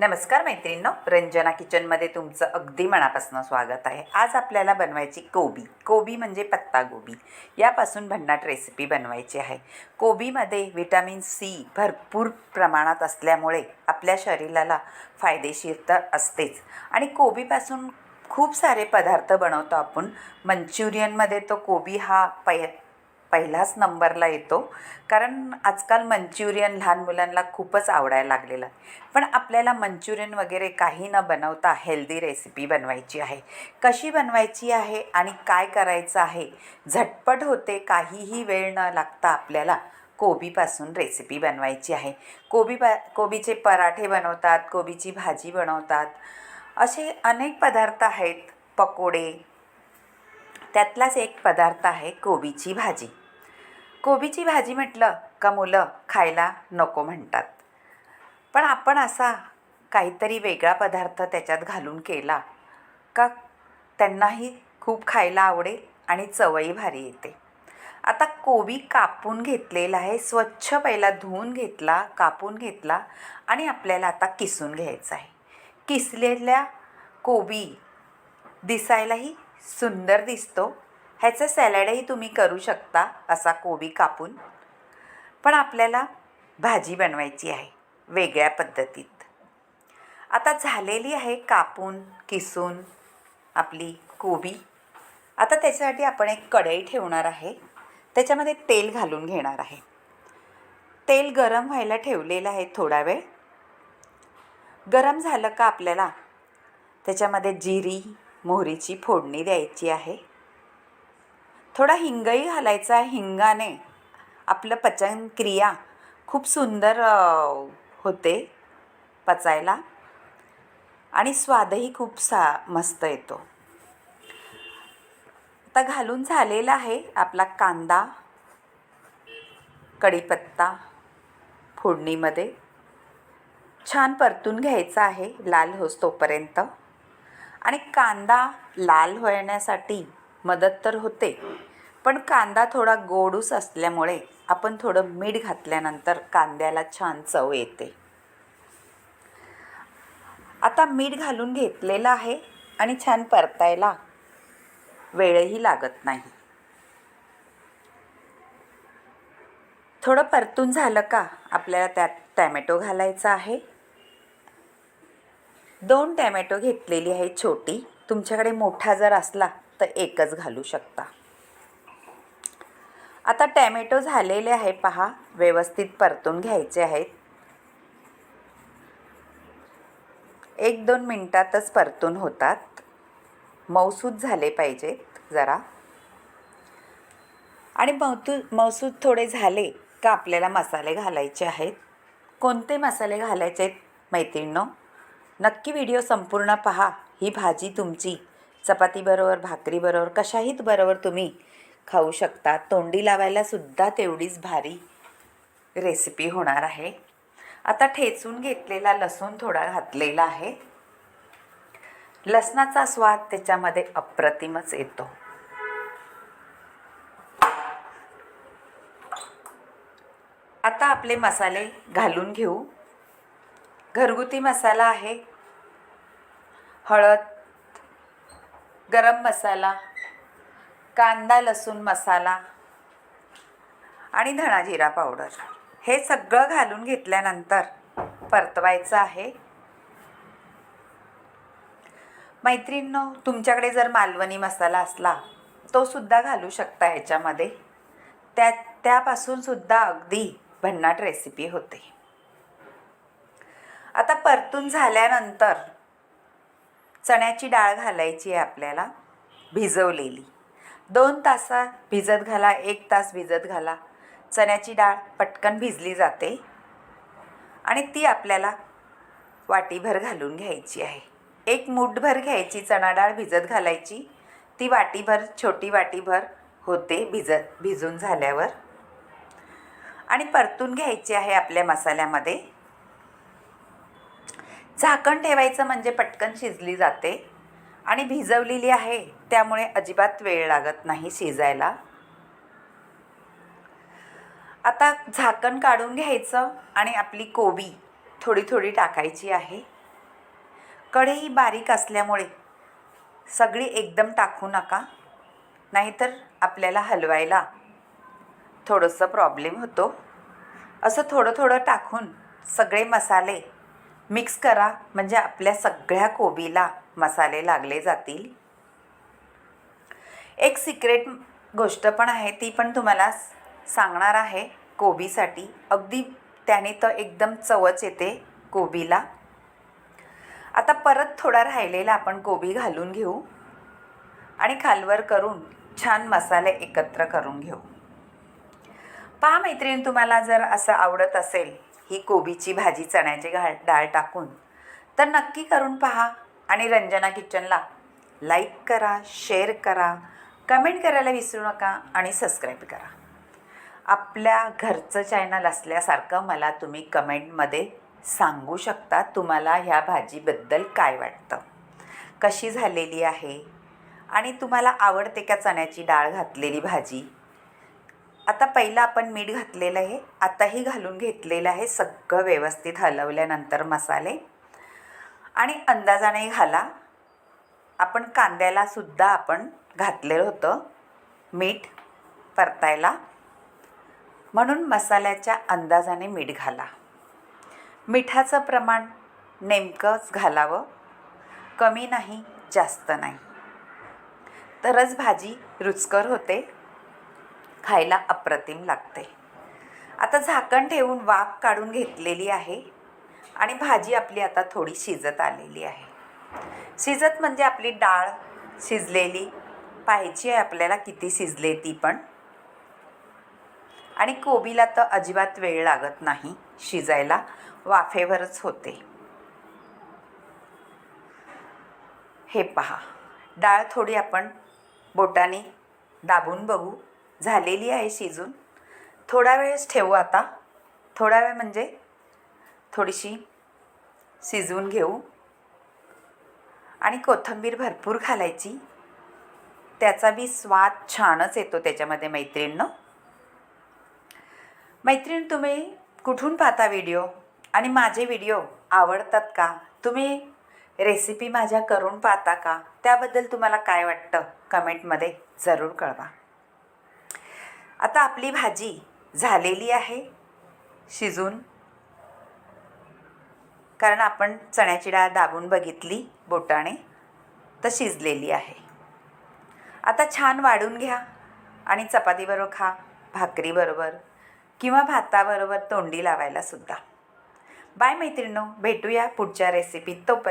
नमस्कार मैत्रिणींनो रंजना किचनमध्ये तुमचं अगदी मनापासून स्वागत आहे. आज आपल्याला बनवायची कोबी. कोबी म्हणजे पत्ता गोबी. यापासून भन्नाट रेसिपी बनवायची आहे. कोबीमध्ये व्हिटॅमिन सी भरपूर प्रमाणात असल्यामुळे आपल्या शरीराला फायदेशीर तर असतेच. आणि कोबीपासून खूप सारे पदार्थ बनवतो आपण. मंचुरियनमध्ये तो कोबी हा पै पहिलाच नंबरला येतो. कारण आजकाल मंचुरियन लहान मुलांना खूपच आवडायला लागलेलं आहे. पण आपल्याला मंचुरियन वगैरे काही न बनवता हेल्दी रेसिपी बनवायची आहे. कशी बनवायची आहे आणि काय करायचं आहे? झटपट होते काहीही वेळ न लागता आपल्याला कोबीपासून रेसिपी बनवायची आहे. कोबी पा कोबीचे पराठे बनवतात कोबीची भाजी बनवतात. असे अनेक पदार्थ आहेत. पकोडे. त्यातलाच एक पदार्थ आहे कोबीची भाजी. कोबीची भाजी म्हटलं का मुलं खायला नको म्हणतात. पण आपण असा काहीतरी वेगळा पदार्थ त्याच्यात घालून केला का त्यांनाही खूप खायला आवडेल आणि चवही भारी येते. आता कोबी कापून घेतलेला आहे स्वच्छ पहिला धुवून घेतला कापून घेतला आणि आपल्याला आता किसून घ्यायचा आहे. किसलेल्या कोबी दिसायलाही सुंदर दिसतो. ह्याचं सॅलडही तुम्ही करू शकता असा कोबी कापून. पण आपल्याला भाजी बनवायची आहे वेगळ्या पद्धतीत. आता झालेली आहे कापून किसून आपली कोबी. आता त्याच्यासाठी आपण एक कढई ठेवणार आहे. त्याच्यामध्ये तेल घालून घेणार आहे. तेल गरम व्हायला ठेवलेलं आहे थोडा वेळ. गरम झालं का आपल्याला? त्याच्यामध्ये जिरी मोहरीची फोडणी द्यायची आहे. थोडा हिंगही घालायचा आहे हिंगाने. आपलं पचनक्रिया खूप सुंदर होते पचायला. आणि स्वादही खूप सा मस्त येतो. आता घालून झालेला आहे आपला कांदा कढीपत्ता फोडणीमध्ये. छान परतून घ्यायचा आहे लाल होस तोपर्यंत. आणि कांदा लाल होण्यासाठी मदत तर होते. पण कांदा थोडा गोडूस असल्यामुळे आपण थोडं मीठ घातल्यानंतर कांद्याला छान चव येते. आता मीठ घालून घेतलेलं आहे आणि छान परतायला वेळही लागत नाही. थोडं परतून झालं का आपल्याला त्यात टॅमॅटो घालायचा आहे. दोन टॅमॅटो घेतलेली आहे छोटी. तुमच्याकडे मोठा जर असला तर एकच घालू शकता. आता टॅमॅटो झालेले आहे पहा व्यवस्थित परतून घ्यायचे आहेत. एक दोन मिनटातच परतून होतात. मौसूद झाले पाहिजेत जरा. आणि मौतू मौसूद थोडे झाले का आपल्याला मसाले घालायचे आहेत? कोणते मसाले घालायचे आहेत मैत्रिणींनो? नक्की व्हिडिओ संपूर्ण पहा. ही भाजी तुमची चपातीबरोबर भाकरीबरोबर कशाहीत बरोबर तुम्ही खाऊ शकता. तोंडी लावायला सुद्धा तेवढीच भारी रेसिपी होणार आहे. आता ठेचून घेतलेला लसूण थोडा घातलेला आहे. लसणाचा स्वाद त्याच्यामध्ये अप्रतिमच येतो. आता आपले मसाले घालून घेऊ. घरगुती मसाला आहे. हळद गरम मसाला कांदा लसूण मसाला आणि धणा जिरा पावडर. हे सगळं घालून घेतल्यानंतर परतवायचं आहे. मैत्रिणींनो तुमच्याकडे जर मालवणी मसाला असला तो सुद्धा घालू शकता ह्याच्यामध्ये. त्या त्यापासून सुद्धा अगदी भन्नाट रेसिपी होते. आता परतून झाल्यानंतर चण्याची डाळ घालायची आहे आपल्याला भिजवलेली. दोन तासा भिजत घाला एक तास भिजत घाला. चण्याची डाळ पटकन भिजली जाते आणि ती आपल्याला वाटीभर घालून घ्यायची आहे. एक मूठभर घ्यायची चणा डाळ भिजत घालायची. ती वाटीभर छोटी वाटीभर होते भिजत भिजून झाल्यावर. आणि परतून घ्यायची आहे आपल्या मसाल्यामध्ये. झाकण ठेवायचं म्हणजे पटकन शिजली जाते आणि भिजवलेली आहे त्यामुळे अजिबात वेळ लागत नाही शिजायला. आता झाकण काढून घ्यायचं आणि आपली कोबी थोडी थोडी टाकायची आहे. कढई बारीक असल्यामुळे सगळी एकदम टाकू नका नाहीतर आपल्याला हलवायला थोडंसं प्रॉब्लेम होतो. असं थोडं थोडं टाकून सगळे मसाले मिक्स करा. म्हणजे आपल्या सगळ्या कोबीला मसाले लागले जातील. एक सिक्रेट गोष्ट पण आहे ती पण तुम्हाला सांगणार आहे कोबीसाठी. अगदी त्याने तर एकदम चवच येते कोबीला. आता परत थोडा राहिलेला आपण कोबी घालून घेऊ. आणि खालवर करून छान मसाले एकत्र करून घेऊ. पहा मैत्रीण तुम्हाला जर असं आवडत असेल ही कोबीची भाजी चण्याची घाल डाळ टाकून. तर नक्की करून पहा आणि रंजना किचनला लाईक करा शेअर करा कमेंट करायला विसरू नका आणि सबस्क्राईब करा. आपल्या घरचं चॅनल असल्यासारखं मला तुम्ही कमेंटमध्ये सांगू शकता तुम्हाला ह्या भाजीबद्दल काय वाटतं. कशी झालेली आहे आणि तुम्हाला आवडते का चण्याची डाळ घातलेली भाजी? आता पहिलं आपण मीठ घातलेलं आहे. आताही घालून घेतलेलं आहे. सगळं व्यवस्थित हलवल्यानंतर मसाले. आणि अंदाजाने घाला. आपण कांद्याला सुद्धा आपण घातलेलं होतं. मीठ परतायला. म्हणून मसाल्याच्या अंदाजाने मीठ घाला. मिठाचं प्रमाण नेमकंच घालावं. कमी नाही जास्त नाही. तरच भाजी रुचकर होते. खायला अप्रतिम लागते. आता झाकण ठेवून वाफ काढून घेतलेली आहे आणि भाजी आपली आता थोडी शिजत आलेली आहे. शिजत म्हणजे आपली डाळ शिजलेली पाहायची आहे आपल्याला किती शिजले ती पण. आणि कोबीला तर अजिबात वेळ लागत नाही शिजायला वाफेवरच होते. हे पहा डाळ थोडी आपण बोटाने दाबून बघू. झालेली आहे शिजून. थोडा वेळच ठेवू आता. थोडा वेळ म्हणजे थोडीशी शिजवून घेऊ. आणि कोथिंबीर भरपूर घालायची. त्याचा बी स्वाद छानच येतो त्याच्यामध्ये मैत्रिणीनं. मैत्रीण तुम्ही कुठून पाहता व्हिडिओ? आणि माझे व्हिडिओ आवडतात का? तुम्ही रेसिपी माझ्या करून पाहता का? त्याबद्दल तुम्हाला काय वाटतं? कमेंटमध्ये जरूर कळवा. आता आपली भाजी झालेली आहे. शिजून. कारण आपण चण्याची डाळ दाबून बघितली बोटाने तर शिजलेली आहे. आता छान वाढून घ्या आणि चपातीबरोबर खा भाकरीबरोबर किंवा भाताबरोबर तोंडी लावायला सुद्धा. बाय मैत्रिणो भेटूया पुढच्या रेसिपीत तोपर्यंत.